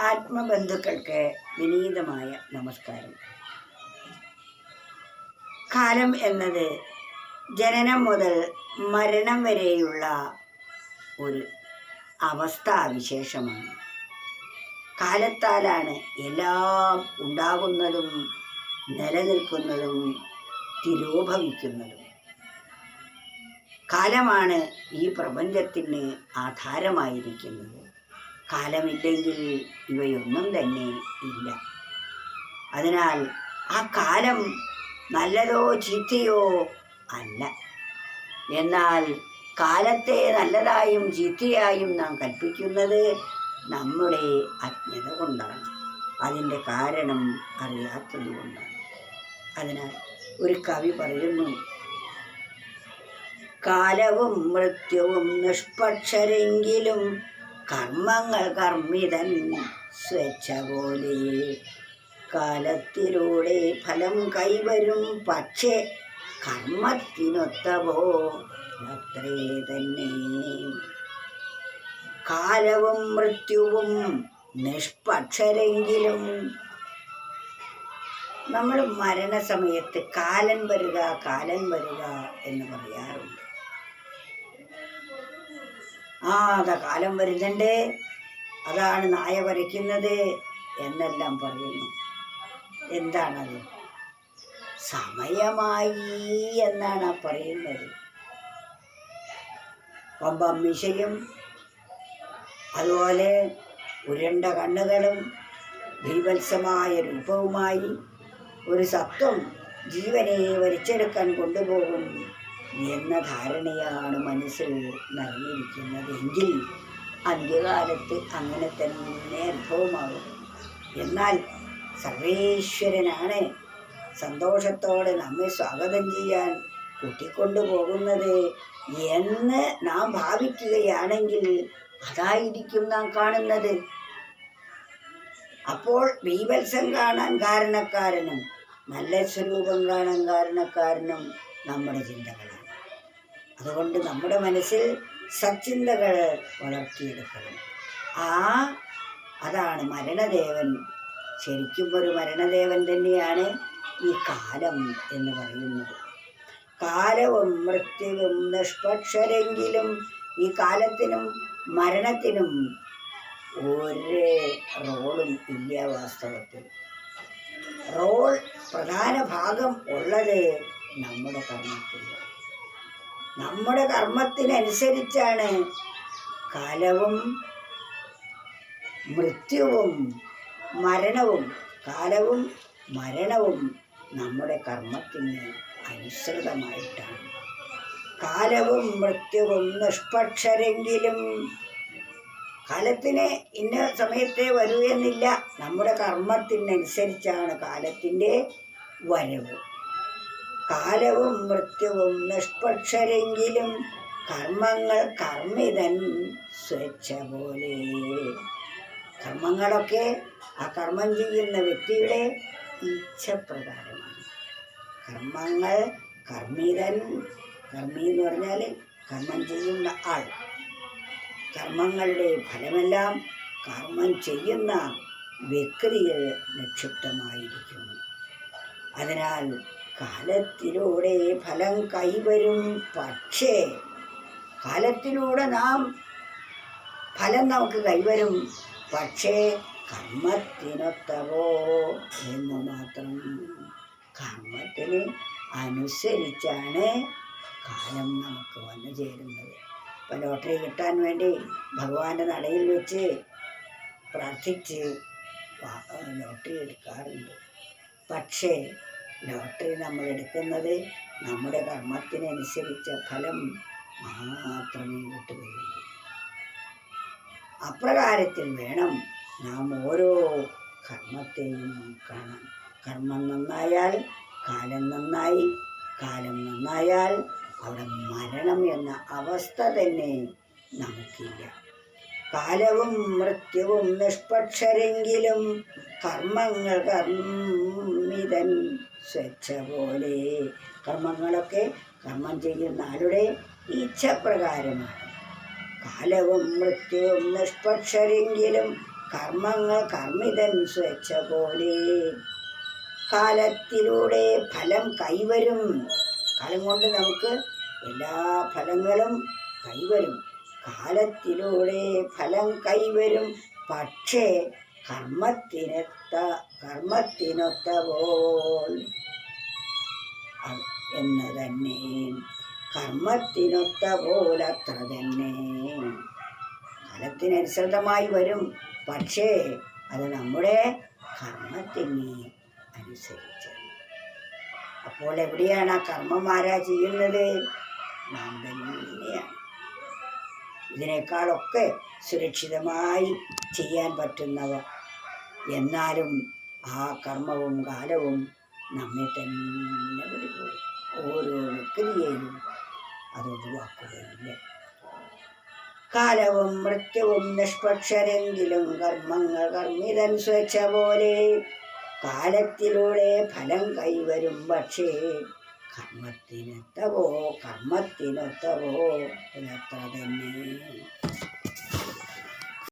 ആത്മബന്ധുക്കൾക്ക് വിനീതമായ നമസ്കാരം. കാലം എന്നത് ജനനം മുതൽ മരണം വരെയുള്ള ഒരു അവസ്ഥാവിശേഷമാണ് കാലത്താലാണ് എല്ലാം ഉണ്ടാകുന്നതും നിലനിൽക്കുന്നതും തിരോഭവിക്കുന്നതും. കാലമാണ് ഈ പ്രപഞ്ചത്തിന് ആധാരമായിരിക്കുന്നത്. കാലമില്ലെങ്കിൽ ഇവയൊന്നും തന്നെ ഇല്ല. അതിനാൽ ആ കാലം നല്ലതോ ചീത്തയോ അല്ല. എന്നാൽ കാലത്തെ നല്ലതായും ചീത്തയായും നാം കൽപ്പിക്കുന്നത് നമ്മുടെ അജ്ഞത കൊണ്ടാണ്. അതിന്റെ കാരണം അറിയാത്തത് കൊണ്ടാണ്. അതിനാൽ ഒരു കവി പറയുന്നു കാലവും മൃത്യവും നിഷ്പക്ഷരെങ്കിലും കർമ്മങ്ങൾ കർമ്മിതൻ സ്വേച്ഛ പോലെ. കാലത്തിലൂടെ ഫലം കൈവരും പക്ഷേ കർമ്മത്തിനൊത്തവോ അത്രേ തന്നെ. കാലവും മൃത്യുവും നിഷ്പക്ഷരെങ്കിലും നമ്മൾ മരണസമയത്ത് കാലൻ വരിക കാലൻ വരിക എന്ന് പറയാറുണ്ട്. ആ അതാ കാലം വരുന്നുണ്ട്. അതാണ് നായ വരയ്ക്കുന്നത് എന്നെല്ലാം പറയുന്നു. എന്താണത്? സമയമായി എന്നാണ് ആ പറയുന്നത്. പമ്പമ്മിശയും അതുപോലെ ഉരണ്ട കണ്ണുകളും ഭീവത്സമായ രൂപവുമായി ഒരു സത്വം ജീവനെ വലിച്ചെടുക്കാൻ കൊണ്ടുപോകും എന്ന ധാരണയാണ് മനസ്സിൽ നിറഞ്ഞിരിക്കുന്നത്. എങ്കിൽ അന്ത്യകാലത്ത് അങ്ങനെ തന്നെ അനുഭവമാകും. എന്നാൽ സർവേശ്വരനാണ് സന്തോഷത്തോടെ നമ്മെ സ്വാഗതം ചെയ്യാൻ കൂട്ടിക്കൊണ്ടു പോകുന്നത് എന്ന് നാം ഭാവിക്കുകയാണെങ്കിൽ അതായിരിക്കും നാം കാണുന്നത്. അപ്പോൾ ബീവത്സം കാണാൻ കാരണക്കാരനും നല്ല സ്വരൂപം കാണാൻ കാരണക്കാരനും നമ്മുടെ ചിന്തകളാണ്. അതുകൊണ്ട് നമ്മുടെ മനസ്സിൽ സച്ചിന്തകൾ വളർത്തിയെടുക്കണം. ആ അതാണ് മരണദേവൻ. ശരിക്കും ഒരു മരണദേവൻ തന്നെയാണ് ഈ കാലം എന്ന് പറയുന്നത്. കാലവും മൃത്യുവും നിഷ്പക്ഷരെങ്കിലും ഈ കാലത്തിനും മരണത്തിനും ഒരു റോളും ഇല്ല വാസ്തവത്തിൽ. റോൾ പ്രധാന ഭാഗം ഉള്ളത് നമ്മുടെ കർമ്മത്തിൽ നമ്മുടെ കർമ്മത്തിനനുസരിച്ചാണ് കാലവും മൃത്യുവും മരണവും കാലവും മരണവും നമ്മുടെ കർമ്മത്തിന് അനുസൃതമായിട്ടാണ്. കാലവും മൃത്യുവും നിഷ്പക്ഷരെങ്കിലും കാലത്തിന് ഇന്ന സമയത്തെ വരൂ എന്നില്ല. നമ്മുടെ കർമ്മത്തിനനുസരിച്ചാണ് കാലത്തിന്റെ വരവ്. കാലവും മൃത്യുവും നിഷ്പക്ഷരെങ്കിലും കർമ്മങ്ങൾ കർമ്മിതൻ സ്വേച്ഛ പോലെ. കർമ്മങ്ങളൊക്കെ ആ കർമ്മം ചെയ്യുന്ന വ്യക്തിയുടെ ഇച്ഛപ്രകാരമാണ്. കർമ്മങ്ങൾ കർമ്മിതൻ കർമ്മി എന്ന് പറഞ്ഞാൽ കർമ്മം ചെയ്യുന്ന ആൾ. കർമ്മങ്ങളുടെ ഫലമെല്ലാം കർമ്മം ചെയ്യുന്ന വ്യക്തിയിൽ നിക്ഷിപ്തമായിരിക്കുന്നു. അതിനാൽ കാലത്തിലൂടെ ഫലം കൈവരും. പക്ഷേ കാലത്തിലൂടെ നാം ഫലം നമുക്ക് കൈവരും. പക്ഷേ കർമ്മത്തിനൊത്തവോ എന്ന് മാത്രം. കർമ്മത്തിന് അനുസരിച്ചാണ് കാലം നമുക്ക് വന്നു ചേരുന്നത്. ഇപ്പം ലോട്ടറി കിട്ടാൻ വേണ്ടി ഭഗവാന്റെ നടയിൽ വെച്ച് പ്രാർത്ഥിച്ച് ലോട്ടറി എടുക്കാറുണ്ട്. പക്ഷേ ലോട്ടറി നമ്മൾ എടുക്കുന്നത് നമ്മുടെ കർമ്മത്തിനനുസരിച്ച ഫലം മാത്രമേ കിട്ടുകയുള്ളൂ. അപ്രകാരത്തിൽ വേണം നാം ഓരോ കർമ്മത്തെയും കാണാൻ. കർമ്മം നന്നായാൽ കാലം നന്നായി കാലം നന്നായാൽ അവിടെ മരണം എന്ന അവസ്ഥ തന്നെ നമുക്കില്ല. കാലവും മൃത്യുവും നിഷ്പക്ഷരെങ്കിലും കർമ്മങ്ങൾ കർമ്മിതൻ സ്വച്ഛ പോലെ. കർമ്മങ്ങളൊക്കെ കർമ്മം ചെയ്യുന്ന ആളുടെ ഇച്ഛപ്രകാരമാണ്. കാലവും മൃത്യുവും നിഷ്പക്ഷരെങ്കിലും കർമ്മങ്ങൾ കർമ്മിതൻ സ്വച്ഛ പോലെ. കാലത്തിലൂടെ ഫലം കൈവരും. കാലം കൊണ്ട് നമുക്ക് എല്ലാ ഫലങ്ങളും കൈവരും. കാലത്തിലൂടെ ഫലം കൈവരും. പക്ഷേ കർമ്മത്തിനൊത്ത കർമ്മത്തിനൊത്ത പോൽ എന്ന് തന്നെ കർമ്മത്തിനൊത്ത പോലത്ര തന്നെ കാലത്തിനനുസൃതമായി വരും. പക്ഷേ അത് നമ്മുടെ കർമ്മത്തിന് അനുസരിച്ച് അപ്പോൾ എവിടെയാണ് ആ കർമ്മം ആരാ ചെയ്യുന്നത്? നാം ഇതിനേക്കാളൊക്കെ സുരക്ഷിതമായി ചെയ്യാൻ പറ്റുന്നവ എന്നാലും ആ കർമ്മവും കാലവും നമ്മെ തന്നെ ഓരോ വ്യക്തിയെയും അത് ഒഴിവാക്കുകയില്ല. കാലവും മൃത്യുവും നിഷ്പക്ഷരെങ്കിലും കർമ്മങ്ങൾ കർമ്മിതൻ സ്വേച്ഛ പോലെ കാലത്തിലൂടെ ഫലം കൈവരും പക്ഷേ കർമ്മത്തിനൊത്തവോ കർമ്മത്തിനൊത്തവോ എത്ര തന്നെ.